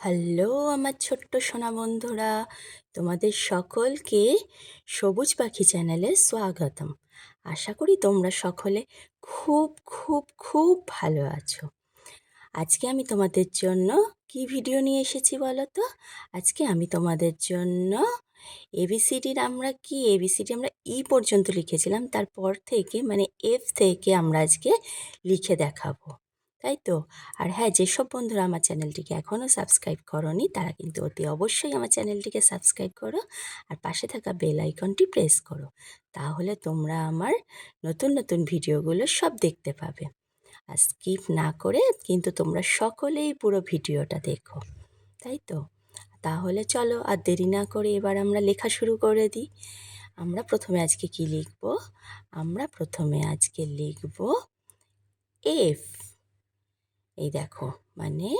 Hello আমার ছোট্ট সোনা বন্ধুরা, তোমাদের সকলকে সবুজ পাখি চ্যানেলে স্বাগতম। আশা করি তোমরা সকলে খুব খুব খুব ভালো আছো। আজকে আমি তোমাদের জন্য কি ভিডিও নিয়ে এসেছি বলো তো আজকে আমি তোমাদের জন্য এবিসিডির আমরা কি, এবিসিডি আমরা ই পর্যন্ত লিখেছিলাম, তারপর থেকে মানে এফ থেকে আমরা আজকে লিখে দেখাবো। তাই তো? আর হ্যাঁ যেসব বন্ধুরা আমার চ্যানেলটিকে এখনও সাবস্ক্রাইব করনি, তারা কিন্তু অতি অবশ্যই আমার চ্যানেলটিকে সাবস্ক্রাইব করো আর পাশে থাকা বেল আইকনটি প্রেস করো। তাহলে তোমরা আমার নতুন নতুন ভিডিওগুলো সব দেখতে পাবে। আর স্কিপ না করে কিন্তু তোমরা সকলেই পুরো ভিডিওটা দেখো। তাই তো? তাহলে চলো আর দেরি না করে এবার আমরা লেখা শুরু করে দিই। আমরা প্রথমে আজকে কি লিখব? আমরা প্রথমে আজকে লিখব এফ। এই দেখো মানে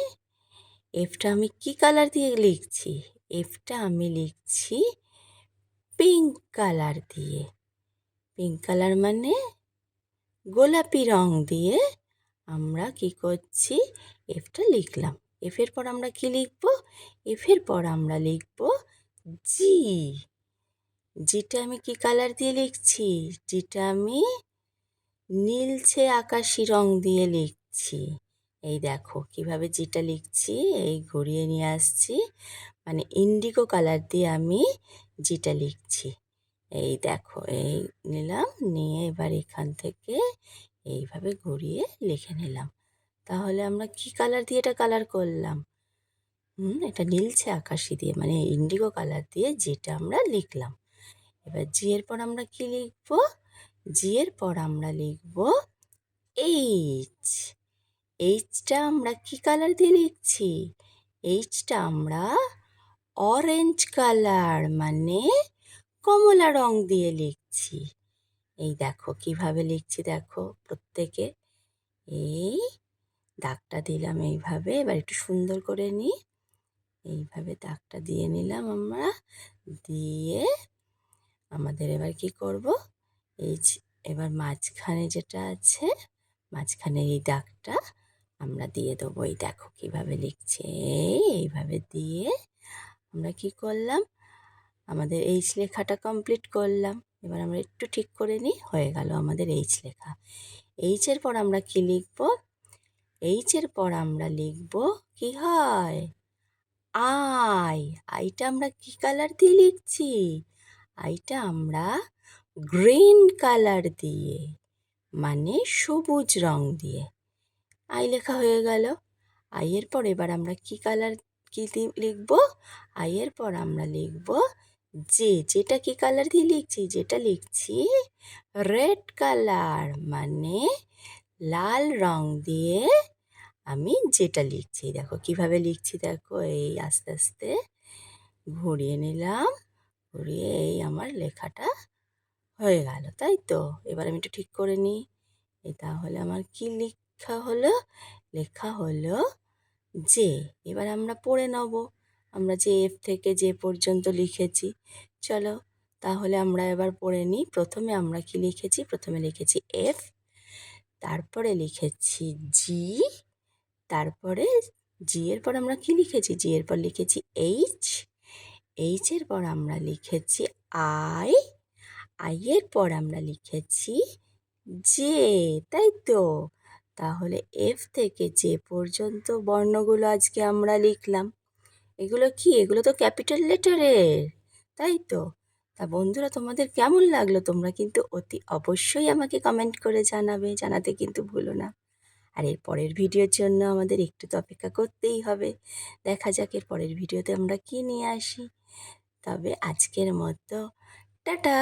এফটা আমি কি কালার দিয়ে লিখছি? এফটা আমি লিখছি পিঙ্ক কালার দিয়ে। পিঙ্ক কালার মানে গোলাপি রং দিয়ে আমরা কি করছি? এফটা লিখলাম। এফের পর আমরা কি লিখব? এফের পর আমরা লিখব জি জিটা আমি কি কালার দিয়ে লিখছি? জিটা আমি নীলছে আকাশি রং দিয়ে লিখছি। এই দেখো কীভাবে যেটা লিখছি, এই ঘুরিয়ে নিয়ে আসছি। মানে ইন্ডিগো কালার দিয়ে আমি যেটা লিখছি। এই দেখো, এই নিলাম, নিয়ে এবার এখান থেকে এইভাবে ঘুরিয়ে লিখে নিলাম। তাহলে আমরা কি কালার দিয়ে এটা কালার করলাম? হুম, এটা নীলছে আকাশি দিয়ে মানে ইন্ডিগো কালার দিয়ে যেটা আমরা লিখলাম। এবার জি এর পর আমরা কি লিখব? জি এর পর আমরা লিখব এইচ এইচটা আমরা কি কালার দিয়ে লিখছি? এইচটা আমরা অরেঞ্জ কালার মানে কমলা রং দিয়ে লিখছি। এই দেখো, কীভাবে লিখছি দেখো, প্রত্যেকে। এই দাগটা দিলাম এইভাবে, এবার একটু সুন্দর করে নিই এইভাবে দাগটা দিয়ে নিলাম আমরা, দিয়ে আমাদের এবার কি করব? এই এবার মাঝখানে যেটা আছে মাঝখানে এই দাগটা আমরা দিয়ে দেবো। এই দেখো কীভাবে লিখছে। এইভাবে দিয়ে আমরা কি করলাম? আমাদের এইচ লেখাটা কমপ্লিট করলাম। এবার আমরা একটু ঠিক করে নিই। হয়ে গেল আমাদের এইচ লেখা। এইচের পর আমরা কি লিখব? এইচের পর আমরা লিখব কি হয়? আই আইটা আমরা কি কালার দিয়ে লিখছি? আইটা আমরা গ্রিন কালার দিয়ে মানে সবুজ রং দিয়ে। আই লেখা হয়ে গেল। আইয়ের পর এবার আমরা কি কালার কি লিখব? আইয়ের পর আমরা লিখব যে যেটা কি কালার দিয়ে লিখছি? যেটা লিখছি রেড কালার মানে লাল রং দিয়ে আমি যেটা লিখছি। দেখো, কীভাবে লিখছি দেখো, এই আস্তে আস্তে ঘুরিয়ে নিলাম, ঘুরিয়ে এই আমার লেখাটা হয়ে গেল, তাই তো? এবার আমি একটু ঠিক করে নিই। এই তাহলে আমার কি লেখা হলো, লেখা হলো যে, এবার আমরা পড়ে নেব। আমরা যে এফ থেকে যে পর্যন্ত লিখেছি। চলো তাহলে আমরা এবার পড়ে নিই। প্রথমে আমরা কি লিখেছি? প্রথমে লিখেছি এফ তারপরে লিখেছি জি তারপরে জি এর পর আমরা কি লিখেছি? জি এর পর লিখেছি এইচ এইচের পর আমরা লিখেছি আই আইয়ের পর আমরা লিখেছি জে তাই তো? তাহলে এফ থেকে যে পর্যন্ত বর্ণগুলো আজকে আমরা লিখলাম। এগুলো কি? এগুলো তো ক্যাপিটাল লেটারের, তাই তো? তা বন্ধুরা, তোমাদের কেমন লাগল? তোমরা কিন্তু অতি অবশ্যই আমাকে কমেন্ট করে জানাবে, জানাতে কিন্তু ভুলো না। আর এর পরের ভিডিওর জন্য আমাদের একটু তো অপেক্ষা করতেই হবে। দেখা যাক এর পরের ভিডিওতে আমরা কি নিয়ে আসি। তবে আজকের মতো, টাটা!